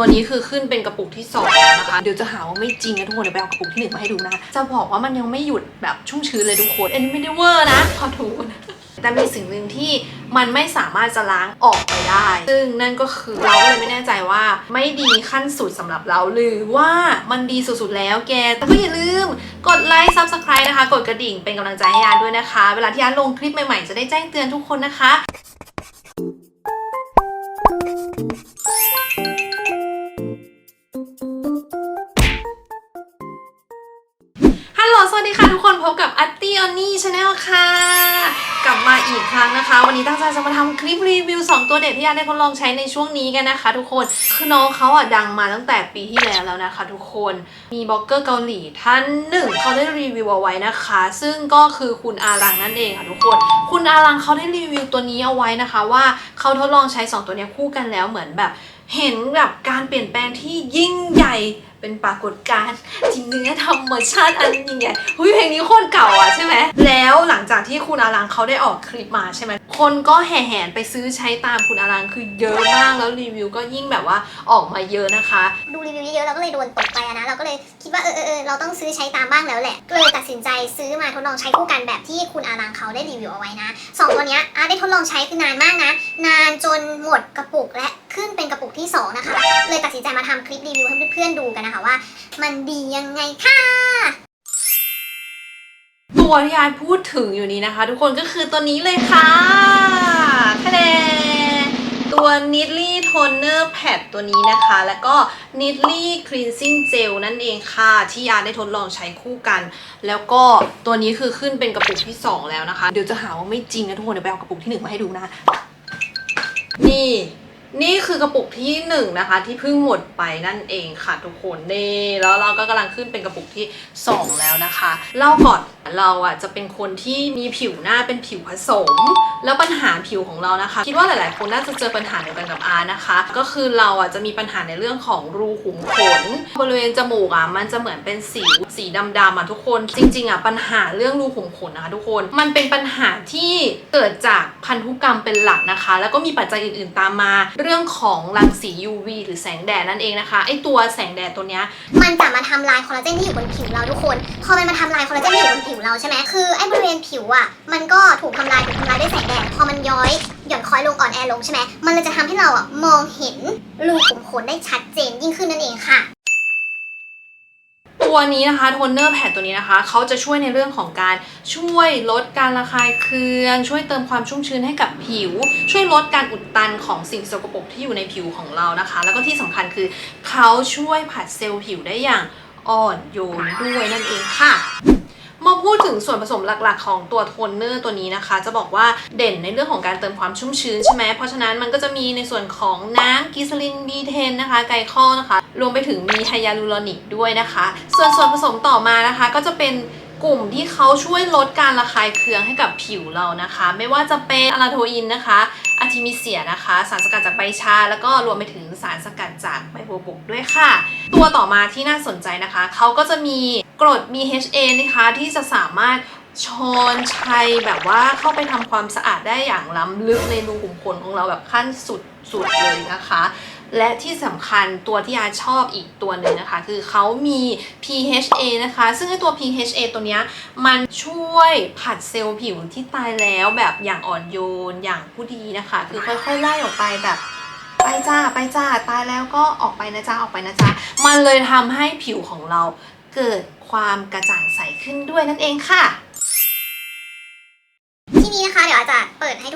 ตัวนี้คือขึ้นเป็นกระปุกที่2นะคะ เดี๋ยวจะหาว่าไม่จริงนะทุกคน เดี๋ยวไปเอากระปุกที่1มาให้ดูนะจะบอกว่ามันยังไม่หยุดแบบชุ่มชื้นเลยทุกคนอันนี้ไม่ได้เวอร์นะ ขอโทษแต่มีสิ่งหนึ่งที่มันไม่สามารถจะล้างออกไปได้ ซึ่งนั่นก็คือเราก็เลยไม่แน่ใจว่าไม่ดีขั้นสุดสำหรับเรา หรือว่ามันดีสุดๆแล้วแก แต่ก็อย่าลืมกดไลค์ subscribe นะคะ กดกระดิ่งเป็นกำลังใจให้ยานด้วยนะคะ เวลาที่ยานลงคลิปใหม่ๆ จะได้แจ้งเตือนทุกคนนะคะ อออนนี่ชาแนลค่ะ กลับมาอีกครั้งนะคะ วันนี้ตั้งใจจะมาทำคลิปรีวิว 2 ตัวเด็ดที่ยาได้ทดลองใช้ในช่วงนี้กันนะคะ ทุกคนคือน้องเขาอะดังมาตั้งแต่ปีที่แล้วแล้วนะคะ ทุกคนมีบล็อกเกอร์เกาหลีท่านหนึ่งเขาได้รีวิวเอาไว้นะคะ ซึ่งก็คือคุณอารังนั่นเองค่ะทุกคน คุณอารังเขาได้รีวิวตัวนี้เอาไว้นะคะ ว่าเขาทดลองใช้ 2 ตัวเนี้ยคู่กันแล้วเหมือนแบบ เห็นแบบการเปลี่ยนแปลงที่ยิ่งใหญ่เป็นปรากฏการณ์ที่เนื้อธรรมชาติอันยิ่งใหญ่หุยเพลงนี้โคตรเก่าอะใช่ไหมแล้วหลังจากที่คุณอารังเขาได้ออกคลิปมาใช่ไหมคนก็แห่แหนไปซื้อใช้ตามคุณอารังคือเยอะมากแล้วรีวิวก็ยิ่งแบบว่าออกมาเยอะนะคะ ดูรีวิวเยอะเราก็เลยโดนตกไปอะนะเราก็เลยคิดว่าเออเออเออเราต้องซื้อใช้ตามบ้างแล้วแหละก็เลยตัดสินใจซื้อมาทดลองใช้คู่กันแบบที่คุณอารังเขาได้รีวิวเอาไว้นะสองตัวเนี้ยอาได้ทดลองใช้คือนานมากนะ นานจนหมดกระปุกและ ขึ้นเป็นกระปุกที่สองนะคะ เลยตัดสินใจมาทำคลิปรีวิวให้เพื่อนๆดูกันนะคะว่า มันดียังไงค่ะตัวที่ยานพูดถึงอยู่นี้นะคะ ทุกคนก็คือตัวนี้เลยค่ะคะแนนตัว n i d l y Toner Pad ตัวนี้นะคะ แล้วก็ n i d l y Cleansing Gel นั่นเองค่ะ ที่ยาได้ทดลองใช้คู่กัน แล้วก็ตัวนี้คือขึ้นเป็นกระปุกที่ 2 แล้วนะคะ เดี๋ยวจะหาว่าไม่จริงนะทุกคน เดี๋ยวไปเอากระปุกที่ 1 มาให้ดูนะ นี่ นี่คือกระปุกที่หนึ่งนะคะที่เพิ่งหมดไปนั่นเองค่ะทุกคนนี่แล้วเราก็กำลังขึ้นเป็นกระปุกที่สองแล้วนะคะเล่าก่อนเราอะจะเป็นคนที่มีผิวหน้าเป็นผิวผสม แล้วปัญหาผิวของเรานะคะ คิดว่าหลาย ๆ คนน่าจะเจอปัญหาเดียวกันกับอานะคะ ก็คือเราอะจะมีปัญหาในเรื่องของรูขุมขนบริเวณจมูกอะมันจะเหมือนเป็นสี สีดำๆอะทุกคน จริงๆอะปัญหาเรื่องรูขุมขนนะคะทุกคน มันเป็นปัญหาที่เกิดจากพันธุกรรมเป็นหลักนะคะ แล้วก็มีปัจจัยอื่นๆตามมา เรื่องของรังสี UV หรือแสงแดดนั่นเองนะคะไอตัวแสงแดดตัวเนี้ยมันจะมาทำลายคอลลาเจนที่อยู่บนผิวเราทุกคน พอมันมาทำลายคอลลาเจนที่อยู่บนผิวเราใช่ไหมคือไอบริเวณผิวอะมันก็ถูกทำลายถูกทำลายด้วยแสงแดดพอมันย้อยหย่อนคอยลงอ่อนแอลงใช่ไหมมันเลยจะทำให้เราอะมองเห็นรูขุมขนได้ชัดเจนยิ่งขึ้นนั่นเองค่ะ ตัวนี้นะคะโทนเนอร์แผ่นตัวนี้นะคะเขาจะช่วยในเรื่องของการช่วยลดการระคายเคือง ช่วยเติมความชุ่มชื้นให้กับผิว ช่วยลดการอุดตันของสิ่งสกปรกที่อยู่ในผิวของเรานะคะ แล้วก็ที่สำคัญคือเขาช่วยผัดเซลล์ผิวได้อย่างอ่อนโยนด้วยนั่นเองค่ะ มาพูดถึงส่วนผสมหลักๆ ของตัวโทนเนอร์ตัวนี้นะคะ จะบอกว่าเด่นในเรื่องของการเติมความชุ่มชื้นใช่ไหมเพราะฉะนั้นมันก็จะมีในส่วนของน้ำกิสลินบีเทนะคะไกลคอลนะคะ รวมไปถึงมีไฮยาลูรอนิกด้วยนะคะ ส่วนส่วนผสมต่อมานะคะก็จะเป็น กลุ่มที่เขาช่วยลดการระคายเคืองให้กับผิวเรานะคะ ไม่ว่าจะเป็นอะลาโทอินนะคะอะทิมิเซียนะคะ สารสกัดจากใบชา แล้วก็รวมไปถึงสารสกัดจากใบบัวบกด้วยค่ะ ตัวต่อมาที่น่าสนใจนะคะ เขาก็จะมีกรด BHA นะคะที่จะสามารถช้อนชัยแบบว่าเข้าไปทำความสะอาดได้อย่างล้ำลึกในรูขุมขนของเราแบบขั้นสุดสุดเลยนะคะ และที่สำคัญตัวที่อาชอบอีกตัวหนึ่งนะคะ คือเขามี PHA นะคะ ซึ่งไอตัว PHA ตัวเนี้ยมันช่วยผัดเซลล์ผิวที่ตายแล้วแบบอย่างอ่อนโยนอย่างผู้ดีนะคะ คือค่อยๆไล่ออกไปแบบไปจ้าไปจ้าตายแล้วก็ออกไปนะจ้าออกไปนะจ้ามันเลยทำให้ผิวของเราเกิดความกระจ่างใสขึ้นด้วยนั่นเองค่ะ ที่นี้นะคะเดี๋ยวอาจจะเปิดให้ดู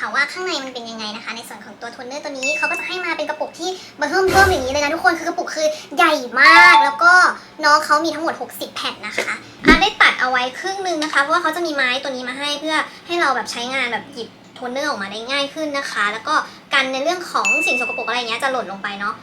คะว่าข้างในมันเป็นยังไงนะคะ ในส่วนของตัวโทนเนอร์ตัวนี้เขาก็จะให้มาเป็นกระปุกที่เบอร์เพิ่มเพิ่มอย่างนี้เลยนะทุกคนคือกระปุกคือใหญ่มากแล้วก็น้องเขามีทั้งหมด 60 แผ่นนะคะอาได้ตัดเอาไว้ครึ่งนึงนะคะเพราะว่าเขาจะมีไม้ตัวนี้มาให้เพื่อให้เราแบบใช้งานแบบหยิบโทนเนอร์ออกมาได้ง่ายขึ้นนะคะ แล้วก็กันในเรื่องของสิ่งสกปรกอะไรเงี้ยจะหล่นลงไปเนาะ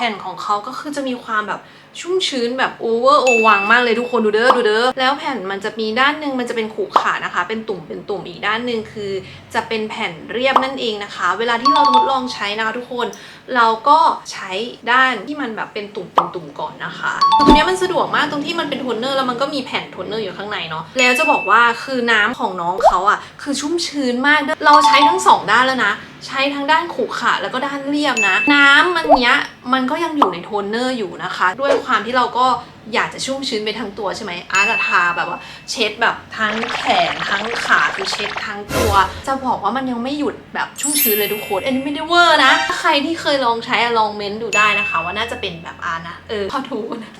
แผ่นของเขาก็คือจะมีความแบบชุ่มชื้นแบบโอเวอร์โอวังมากเลยทุกคนดูเด้อดูเด้อแล้วแผ่นมันจะมีด้านหนึงมันจะเป็นขรุขระนะคะ เป็นตุ่มเป็นตุ่มอีกด้านหนึ่งคือ จะเป็นแผ่นเรียบนั่นเองนะคะ เวลาที่เราทดลองใช้นะคะทุกคน เราก็ใช้ด้านที่มันแบบเป็นตุ่มเป็นตุ่มก่อนนะคะตรงนี้มันสะดวกมากตรงที่มันเป็นโทนเนอร์แล้วมันก็มีแผ่นโทนเนอร์อยู่ข้างในเนาะแล้วจะบอกว่าคือน้ำของน้องเขาอะคือชุ่มชื้นมากด้วยเราใช้ทั้งสองด้านแล้วนะใช้ทั้งด้านขรุขระแล้วก็ด้านเรียบนะ น้ำมันเนี้ยมันก็ยังอยู่ในโทนเนอร์อยู่นะคะ ด้วยความที่เราก็อยากจะชุ่มชื้นไปทั้งตัวใช่ไหมอาร์ตอะทาแบบว่าเช็ดแบบทั้งแขนทั้งขาคือเช็ดทั้งตัว จะบอกว่ามันยังไม่หยุดแบบชุ่มชื้นเลยทุกคนอันนี้ไม่ได้เวอร์นะ ถ้าใครที่เคยลองใช้อะลองเม้นต์ดูได้นะคะ ว่าน่าจะเป็นแบบอาร์ตนะเออพอถูนะ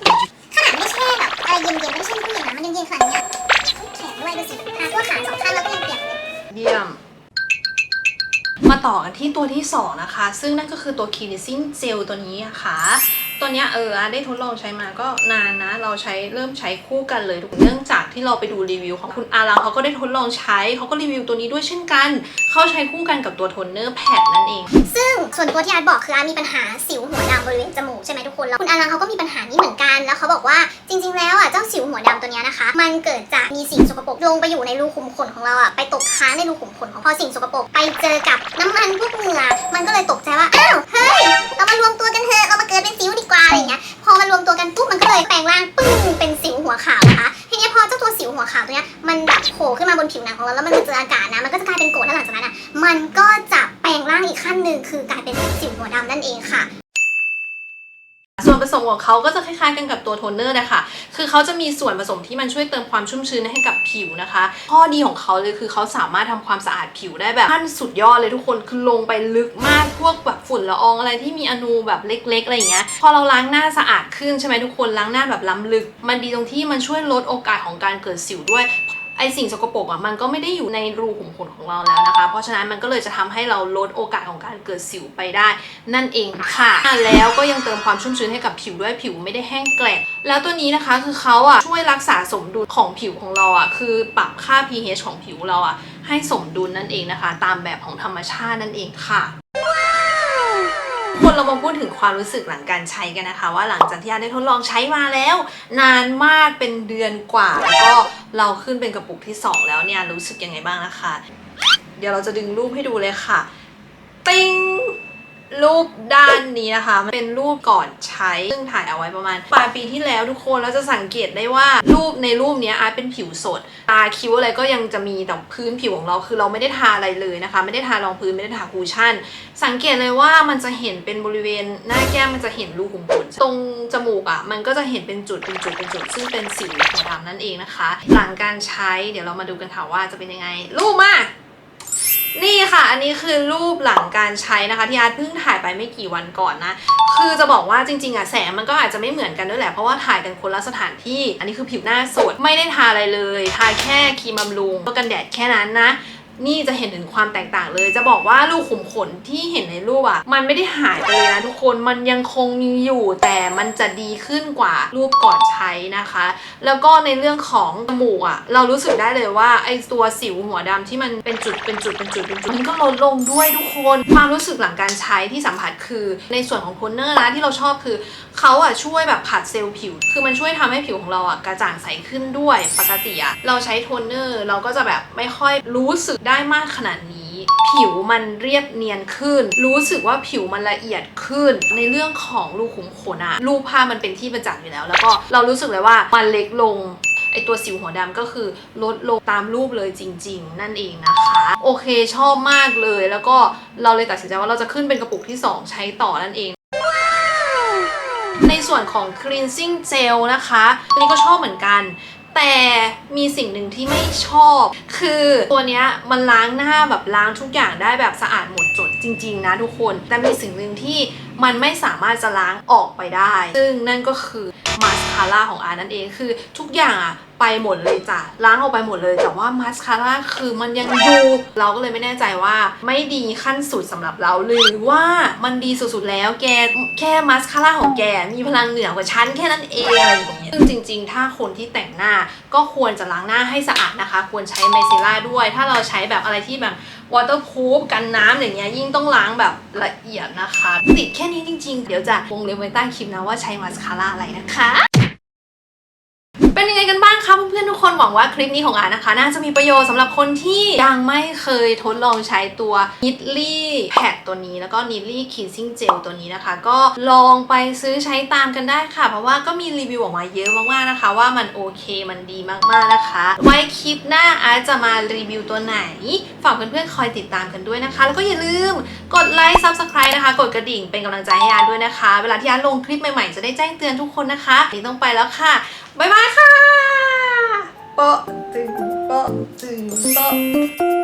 ขนาดไม่แช่แบบอะไรเย็นๆไม่ใช่ผู้หญิงนะมันยังเย็นขนาดเนี้ยแขนด้วยดูสิทาทั่วขาสองข้างแล้วก็ยังเปียกเลยเยี่ยม มาต่อกันที่ตัวที่ 2 นะคะ ซึ่งนั่นก็คือตัวคีนิซินเจลตัวนี้นะคะตัวเนี้ยเออได้ทดลองใช้มาก็นานนะ เราใช้เริ่มใช้คู่กันเลยทุกเนื่องจากที่เราไปดูรีวิวของคุณอารังเขาก็ได้ทดลองใช้เขาก็รีวิวตัวนี้ด้วยเช่นกัน เขาใช้คู่กันกับตัวโทนเนอร์แพดนั่นเอง ซึ่งส่วนตัวที่อาร์ตบอกคืออาร์ตมีปัญหาสิวหัวดำบริเวณจมูกใช่ไหมทุกคนแล้วคุณอารังเขาก็มีปัญหานี้เหมือนกันแล้วเขาบอกว่าจริง ๆ แล้วอะเจ้าสิวหัวดำตัวเนี้ยนะคะ มันเกิดจากมีสิ่งสกปรกลงไปอยู่ในรูขุมขนของเราอะไปตกค้างในรูขุมขนของพอสิ่งสกปรกไปเจอกับน้ำมันพวกเหงื่อมันก็เลยตกใจว่าอ้าวเฮ้ยเรามารวมตัวกันเถอะเรามาเกิดเป็นสิวดีกว่าอะไรเงี้ยพอมารวมตัวกันปุ๊บมันก็ ผิวหนังของเราแล้วมันมาเจออากาศนะ มันก็จะกลายเป็นโกรดแล้วหลังจากนั้นอะมันก็จะแปลงร่างอีกขั้นหนึ่งคือกลายเป็นสิวหัวดำนั่นเองค่ะส่วนผสมของเขาก็จะคล้ายๆกันกับตัวโทนเนอร์นะคะ คือเขาจะมีส่วนผสมที่มันช่วยเติมความชุ่มชื้นให้กับผิวนะคะ ข้อดีของเขาเลยคือเขาสามารถทำความสะอาดผิวได้แบบขั้นสุดยอดเลยทุกคน คือลงไปลึกมาก พวกแบบฝุ่นละอองอะไรที่มีอนูแบบเล็ก ๆ อะไรอย่างเงี้ย พอเราล้างหน้าสะอาดขึ้นใช่ไหมทุกคน ล้างหน้าแบบล้ำลึก มันดีตรงที่มันช่วยลดโอกาสของการเกิดสิวด้วย ไอสิ่งสกปรกอะมันก็ไม่ได้อยู่ในรูขุมขนของเราแล้วนะคะ เพราะฉะนั้นมันก็เลยจะทำให้เราลดโอกาสของการเกิดสิวไปได้ นั่นเองค่ะ แล้วก็ยังเติมความชุ่มชื้นให้กับผิวด้วยผิวไม่ได้แห้งแกร่งแล้วตัวนี้นะคะคือเขาอะช่วยรักษาสมดุลของผิวของเราอะคือปรับค่า pH ของผิวเราอะให้สมดุลนั่นเองนะคะ ตามแบบของธรรมชาตินั่นเองค่ะ คนเรามาพูดถึงความรู้สึกหลังการใช้กันนะคะ ว่าหลังจากที่อาได้ทดลองใช้มาแล้ว นานมากเป็นเดือนกว่าแล้วก็เราขึ้นเป็นกระปุกที่ 2 แล้วเนี่ยรู้สึกยังไงบ้างนะคะ เดี๋ยวเราจะดึงรูปให้ดูเลยค่ะ ติ้ง รูปด้านนี้นะคะ มันเป็นรูปก่อนใช้ ซึ่งถ่ายเอาไว้ประมาณปลายปีที่แล้วทุกคนแล้วจะสังเกตได้ว่ารูปในรูปนี้อาร์ตเป็นผิวสด ตาคิ้วอะไรก็ยังจะมีแต่พื้นผิวของเราคือเราไม่ได้ทาอะไรเลยนะคะ ไม่ได้ทารองพื้นไม่ได้ทาคูชั่น สังเกตเลยว่ามันจะเห็นเป็นบริเวณหน้าแก้มมันจะเห็นรูขุมขนตรงจมูกอะ่ะมันก็จะเห็นเป็นจุดเป็นจุดเป็นจุดซึ่งเป็นสิวหัวดำนั่นเองนะคะ หลังการใช้เดี๋ยวเรามาดูกันค่ะว่าจะเป็นยังไงรูปมา นี่ค่ะ อันนี้คือรูปหลังการใช้นะคะ ที่อาร์ตเพิ่งถ่ายไปไม่กี่วันก่อนนะ คือจะบอกว่าจริงๆอะแสงมันก็อาจจะไม่เหมือนกันด้วยแหละ เพราะว่าถ่ายกันคนละสถานที่ อันนี้คือผิวหน้าสด ไม่ได้ทาอะไรเลย ทาแค่ครีมบำรุงก็กันแดดแค่นั้นนะ นี่จะเห็นถึงความแตกต่างเลย จะบอกว่ารูขุมขนที่เห็นในรูปอะมันไม่ได้หายไปเลยนะทุกคนมันยังคงมีอยู่แต่มันจะดีขึ้นกว่ารูปก่อนใช้นะคะ แล้วก็ในเรื่องของจมูกอะเรารู้สึกได้เลยว่าไอตัวสิวหัวดำที่มันเป็นจุดเป็นจุดเป็นจุดเป็นจุดมันก็ลดลงด้วยทุกคนความรู้สึกหลังการใช้ที่สัมผัสคือในส่วนของโทนเนอร์นะที่เราชอบคือเขาอะช่วยแบบผัดเซลล์ผิว คือมันช่วยทำให้ผิวของเราอะกระจ่างใสขึ้นด้วยปกติอะเราใช้โทนเนอร์เราก็จะแบบไม่ค่อยรู้สึกได้ได้มากขนาดนี้ ผิวมันเรียบเนียนขึ้น รู้สึกว่าผิวมันละเอียดขึ้น ในเรื่องของรูขุมขนอะรูปภามันเป็นที่ประจักษ์อยู่แล้ว แล้วก็เรารู้สึกเลยว่ามันเล็กลงไอตัวสิวหัวดำก็คือลดลงตามรูปเลยจริง ๆ นั่นเองนะคะ โอเคชอบมากเลย แล้วก็เราเลยตัดสินใจว่าเราจะขึ้นเป็นกระปุกที่ 2 ใช้ต่อนั่นเองในส่วนของ cleansing gel นะคะอันนี้ก็ชอบเหมือนกัน แต่มีสิ่งหนึ่งที่ไม่ชอบ คือตัวเนี้ยมันล้างหน้าแบบล้างทุกอย่างได้แบบสะอาดหมดจดจริง ๆ นะทุกคน แต่มีสิ่งหนึ่งที่มันไม่สามารถจะล้างออกไปได้ ซึ่งนั่นก็คือาร่าของอานั่นเองคือทุกอย่างอะไปหมดเลยจ้ะล้างออกไปหมดเลยแต่ว่ามาสคาร่าคือมันยังอยู่เราก็เลยไม่แน่ใจว่าไม่ดีขั้นสุดสำหรับเราหรือว่ามันดีสุดๆแล้วแกแค่มาสคาร่าของแกมีพลังเหนือกว่าฉันแค่นั้นเองอะไรอย่างเงี้ยซึ่งจริง ๆ ถ้าคนที่แต่งหน้าก็ควรจะล้างหน้าให้สะอาดนะคะ ควรใช้ไมซิล่าด้วย ถ้าเราใช้แบบอะไรที่แบบ waterproof กันน้ำอย่างเงี้ยยิ่งต้องล้างแบบละเอียดนะคะ ติดแค่นี้จริง ๆ เดี๋ยวจะวงเล็บไว้ใต้คลิปนะว่าใช้มาสคาร่าอะไรนะคะ เป็นยังไงกันบ้างคะเพื่อนๆ ทุกคนหวังว่าคลิปนี้ของอานะคะ น่าจะมีประโยชน์สำหรับคนที่ยังไม่เคยทดลองใช้ตัวนิดลี่แพดตัวนี้ แล้วก็นิดลี่คินซิ่งเจลตัวนี้นะคะ ก็ลองไปซื้อใช้ตามกันได้ค่ะ เพราะว่าก็มีรีวิวออกมาเยอะมากๆนะคะ ว่ามันโอเคมันดีมากๆนะคะ ไว้คลิปหน้าอาร์ตจะมารีวิวตัวไหน ฝากเพื่อนๆคอยติดตามกันด้วยนะคะ แล้วก็อย่าลืมกดไลค์ subscribe นะคะ กดกระดิ่งเป็นกำลังใจให้อาร์ตด้วยนะคะ เวลาที่อาร์ตลงคลิปใหม่ๆ จะได้แจ้งเตือนทุกคนนะคะนนี้ต้องไปแล้วค่ะ บ๊ายบายค่ะ โปะตึงโปะตึงโปะ